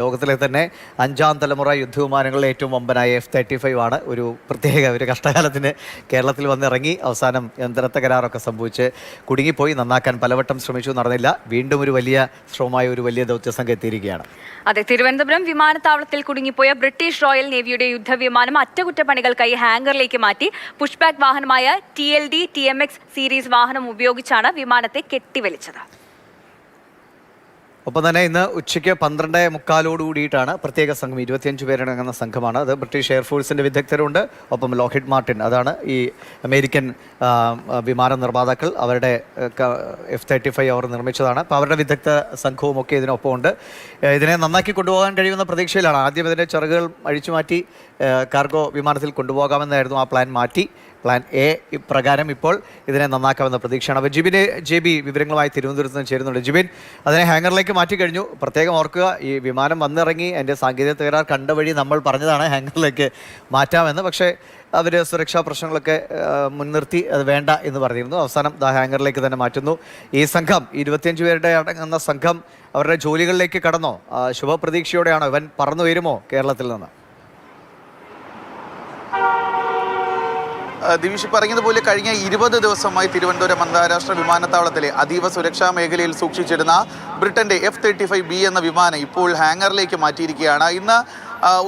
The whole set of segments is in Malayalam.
ലോകത്തിലെ തന്നെ അഞ്ചാം തലമുറ യുദ്ധവിമാനങ്ങളിലെ ഏറ്റവും വമ്പനായ എഫ് തേർട്ടി ഫൈവ് ആണ്. ഒരു പ്രത്യേക ഒരു കഷ്ടകാലത്തിന് കേരളത്തിൽ വന്നിറങ്ങി അവസാനം യന്ത്രത്തെ കരാറൊക്കെ സംഭവിച്ച് കുടുങ്ങിപ്പോയി. നന്നാക്കാൻ പലവട്ടം ശ്രമിച്ചു നടന്നില്ല. വീണ്ടും ഒരു വലിയ ശ്രമമായ ഒരു വലിയ ദൗത്യസംഘം എത്തിയിരിക്കുകയാണ്. അതെ തിരുവനന്തപുരം വിമാനത്താവളത്തിൽ കുടുങ്ങിപ്പോയ ബ്രിട്ടീഷ് റോയൽ നേവിയുടെ യുദ്ധവിമാനം അറ്റകുറ്റപ്പണികൾക്കായി ഹാങ്കറിലേക്ക് മാറ്റി. Pushback വാഹനമായ T L D T M X series വാഹനം ഉപയോഗിച്ചാണ് വിമാനത്തെ കെട്ടിവലിച്ചത്. ഒപ്പം തന്നെ ഇന്ന് ഉച്ചയ്ക്ക് പന്ത്രണ്ട് മുക്കാലോട് കൂടിയിട്ടാണ് പ്രത്യേക സംഘം ഇരുപത്തിയഞ്ച് പേരടങ്ങുന്ന സംഘമാണ് അത്. ബ്രിട്ടീഷ് എയർഫോഴ്സിന്റെ വിദഗ്ധരുണ്ട്. ഒപ്പം ലോഹിഡ് മാർട്ടിൻ അതാണ് ഈ അമേരിക്കൻ വിമാന നിർമ്മാതാക്കൾ. അവരുടെ എഫ് തേർട്ടി ഫൈവ് അവർ നിർമ്മിച്ചതാണ്. അപ്പോൾ അവരുടെ വിദഗ്ധ സംഘവും ഒക്കെ ഇതിനൊപ്പം ഉണ്ട് ഇതിനെ നന്നാക്കി കൊണ്ടുപോകാൻ കഴിയുന്ന പ്രതീക്ഷയിലാണ്. ആദ്യം ഇതിന്റെ ചിറകുകൾ അഴിച്ചു മാറ്റി കാർഗോ വിമാനത്തിൽ കൊണ്ടുപോകാമെന്നായിരുന്നു ആ പ്ലാൻ മാറ്റി. പ്ലാൻ എ പ്രകാരം ഇപ്പോൾ ഇതിനെ നന്നാക്കാമെന്ന പ്രതീക്ഷയാണ്. അപ്പോൾ ജിബിന് ജെ ബി വിവരങ്ങളുമായി തിരുവനന്തപുരത്ത് നിന്ന് ചേരുന്നുണ്ട്. ജിബിൻ അതിനെ ഹാങ്ങറിലേക്ക് മാറ്റി കഴിഞ്ഞു. പ്രത്യേകം ഓർക്കുക ഈ വിമാനം വന്നിറങ്ങി എന്റെ സാങ്കേതിക തകരാർ കണ്ട വഴി നമ്മൾ പറഞ്ഞതാണ് ഹാങ്ങറിലേക്ക് മാറ്റാമെന്ന്. പക്ഷേ അവർ സുരക്ഷാ പ്രശ്നങ്ങളൊക്കെ മുൻനിർത്തി അത് വേണ്ട എന്ന് പറഞ്ഞിരുന്നു. അവസാനം ദാ ഹാങ്ങറിലേക്ക് തന്നെ മാറ്റുന്നു. ഈ സംഘം ഇരുപത്തിയഞ്ച് പേരുടെ അടങ്ങുന്ന സംഘം അവരുടെ ജോലികളിലേക്ക് കടന്നോ? ശുഭപ്രതീക്ഷയോടെയാണോ ഇവൻ പറന്നു വരുമോ കേരളത്തിൽ നിന്ന്? ദിവിഷ് പറഞ്ഞതുപോലെ കഴിഞ്ഞ ഇരുപത് ദിവസമായി തിരുവനന്തപുരം അന്താരാഷ്ട്ര വിമാനത്താവളത്തിലെ അതീവ സുരക്ഷാ മേഖലയിൽ സൂക്ഷിച്ചിരുന്ന ബ്രിട്ടന്റെ എഫ് തേർട്ടി ഫൈവ് ബി എന്ന വിമാനം ഇപ്പോൾ ഹാങ്ങറിലേക്ക് മാറ്റിയിരിക്കുകയാണ്. ഇന്ന്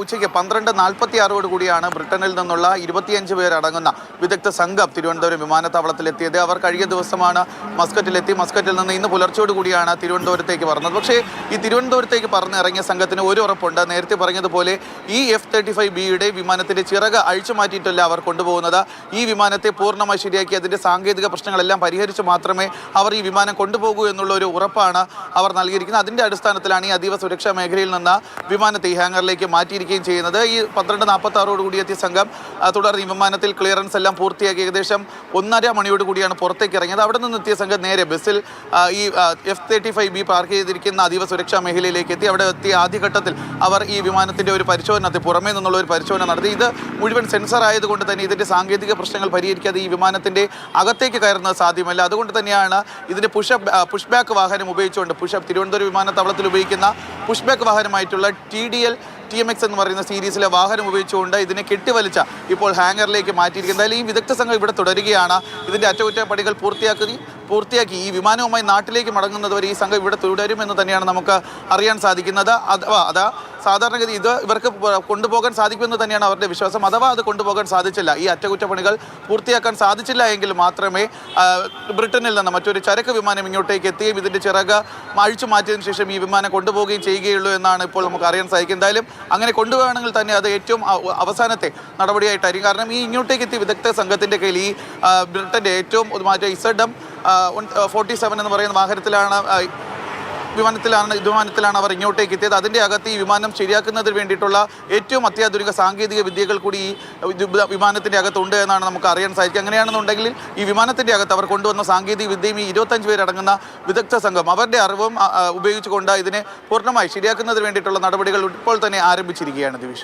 ഉച്ചയ്ക്ക് പന്ത്രണ്ട് നാൽപ്പത്തി ആറോട് കൂടിയാണ് ബ്രിട്ടനിൽ നിന്നുള്ള ഇരുപത്തിയഞ്ച് പേരടങ്ങുന്ന വിദഗ്ധ സംഘം തിരുവനന്തപുരം വിമാനത്താവളത്തിലെത്തിയത്. അവർ കഴിഞ്ഞ ദിവസമാണ് മസ്കറ്റിലെത്തി. മസ്കറ്റിൽ നിന്ന് ഇന്ന് പുലർച്ചയോട് കൂടിയാണ് തിരുവനന്തപുരത്തേക്ക് പറഞ്ഞത്. പക്ഷേ ഈ തിരുവനന്തപുരത്തേക്ക് പറഞ്ഞിറങ്ങിയ സംഘത്തിന് ഒരു ഉറപ്പുണ്ട്. നേരത്തെ പറഞ്ഞതുപോലെ ഈ എഫ് തേർട്ടി ഫൈവ് ബിയുടെ വിമാനത്തിന്റെ ചിറക് അഴിച്ചു മാറ്റിയിട്ടല്ല അവർ കൊണ്ടുപോകുന്നത്. ഈ വിമാനത്തെ പൂർണമായി ശരിയാക്കി അതിന്റെ സാങ്കേതിക പ്രശ്നങ്ങളെല്ലാം പരിഹരിച്ച് മാത്രമേ അവർ ഈ വിമാനം കൊണ്ടുപോകൂ എന്നുള്ള ഒരു ഉറപ്പാണ് അവർ നൽകിയിരിക്കുന്നത്. അതിന്റെ അടിസ്ഥാനത്തിലാണ് ഈ അതീവ സുരക്ഷാ മേഖലയിൽ നിന്ന് വിമാനത്തെ ഈ ഹാങ്ങറിലേക്ക് മാറ്റിയിരിക്കുകയും ചെയ്യുന്നത്. ഈ പന്ത്രണ്ട് നാൽപ്പത്തി ആറോട് കൂടി എത്തിയ സംഘം ആ, തുടർന്ന് വിമാനത്തിൽ ക്ലിയറൻസ് എല്ലാം പൂർത്തിയാക്കി ഏകദേശം ഒന്നര മണിയോട് കൂടിയാണ് പുറത്തേക്ക് ഇറങ്ങിയത്. അവിടെ നിന്ന് എത്തിയ സംഘം നേരെ ബസ്സിൽ ഈ F thirty five B park ചെയ്തിരിക്കുന്ന അതീവ സുരക്ഷാ മേഖലയിലേക്ക് എത്തി. അവിടെ എത്തിയ ആദ്യഘട്ടത്തിൽ അവർ ഈ വിമാനത്തിന്റെ ഒരു പരിശോധന പുറമേ നിന്നുള്ള ഒരു പരിശോധന നടത്തി. ഇത് മുഴുവൻ സെൻസർ ആയതുകൊണ്ട് തന്നെ ഇതിന്റെ സാങ്കേതിക പ്രശ്നങ്ങൾ പരിഹരിക്കാതെ ഈ വിമാനത്തിന്റെ അകത്തേക്ക് കയറുന്നത് സാധ്യമല്ല. അതുകൊണ്ട് തന്നെയാണ് ഇതിന്റെ പുഷപ്പ് പുഷ് ബാക്ക് വാഹനം ഉപയോഗിച്ചുകൊണ്ട് പുഷപ്പ് തിരുവനന്തപുരം വിമാനത്താവളത്തിൽ ഉപയോഗിക്കുന്ന push back വാഹനമായിട്ടുള്ള T D L T M X എന്ന് പറയുന്ന സീരീസിലെ വാഹനം ഉപയോഗിച്ചുകൊണ്ട് ഇതിനെ കെട്ടിവലിച്ച ഇപ്പോൾ ഹാങ്ങറിലേക്ക് മാറ്റിയിരിക്കുന്നത് എന്തായാലും ഈ വിദഗ്ധ സംഘം ഇവിടെ തുടരുകയാണ്. ഇതിന്റെ അറ്റകുറ്റപ്പണികൾ പൂർത്തിയാക്കി പൂർത്തിയാക്കി ഈ വിമാനവുമായി നാട്ടിലേക്ക് മടങ്ങുന്നതുവരെ ഈ സംഘം ഇവിടെ തുടരുമെന്ന് തന്നെയാണ് നമുക്ക് അറിയാൻ സാധിക്കുന്നത്. അഥവാ അതാ സാധാരണഗതി ഇത് ഇവർക്ക് കൊണ്ടുപോകാൻ സാധിക്കുമെന്ന് തന്നെയാണ് അവരുടെ വിശ്വാസം. അഥവാ അത് കൊണ്ടുപോകാൻ സാധിച്ചില്ല ഈ അറ്റകുറ്റപ്പണികൾ പൂർത്തിയാക്കാൻ സാധിച്ചില്ല എങ്കിൽ മാത്രമേ ബ്രിട്ടനിൽ നിന്ന് മറ്റൊരു ചരക്ക് വിമാനം ഇങ്ങോട്ടേക്ക് എത്തുകയും ഇതിന്റെ ചിറക് അഴിച്ചു മാറ്റിയതിനു ശേഷം ഈ വിമാനം കൊണ്ടുപോവുകയും ചെയ്യുകയുള്ളൂ എന്നാണ് ഇപ്പോൾ നമുക്ക് അറിയാൻ സാധിക്കും. എന്തായാലും അങ്ങനെ കൊണ്ടുപോകണമെങ്കിൽ തന്നെ അത് ഏറ്റവും അവ- അവസാനത്തെ നടപടിയായിട്ടായിരിക്കും. കാരണം ഈ ഇങ്ങോട്ടേക്ക് എത്തിയ വിദഗ്ധ സംഘത്തിന്റെ കയ്യിൽ ഈ ബ്രിട്ടന്റെ ഏറ്റവും മാറ്റം ഇസഡം ഫോർട്ടി സെവൻ എന്ന് പറയുന്ന വാഹനത്തിലാണ് വിമാനത്തിലാണ് വിമാനത്തിലാണ് അവർ ഇങ്ങോട്ടേക്ക് എത്തിയത്. അതിന്റെ അകത്ത് ഈ വിമാനം ശരിയാക്കുന്നതിന് വേണ്ടിയിട്ടുള്ള ഏറ്റവും അത്യാധുനിക സാങ്കേതിക വിദ്യകൾ കൂടി ഈ വിമാനത്തിന്റെ അകത്തുണ്ട് എന്നാണ് നമുക്ക് അറിയാൻ സാധിക്കുക. അങ്ങനെയാണെന്നുണ്ടെങ്കിൽ ഈ വിമാനത്തിന്റെ അകത്ത് അവർ കൊണ്ടുവന്ന സാങ്കേതിക വിദ്യയും ഈ ഇരുപത്തഞ്ച് പേരടങ്ങുന്ന വിദഗ്ധ സംഘം അവരുടെ അറിവും ഉപയോഗിച്ചുകൊണ്ട് ഇതിനെ പൂർണമായി ശരിയാക്കുന്നതിന് വേണ്ടിയിട്ടുള്ള നടപടികൾ ഇപ്പോൾ തന്നെ ആരംഭിച്ചിരിക്കുകയാണ് ദിവിഷ്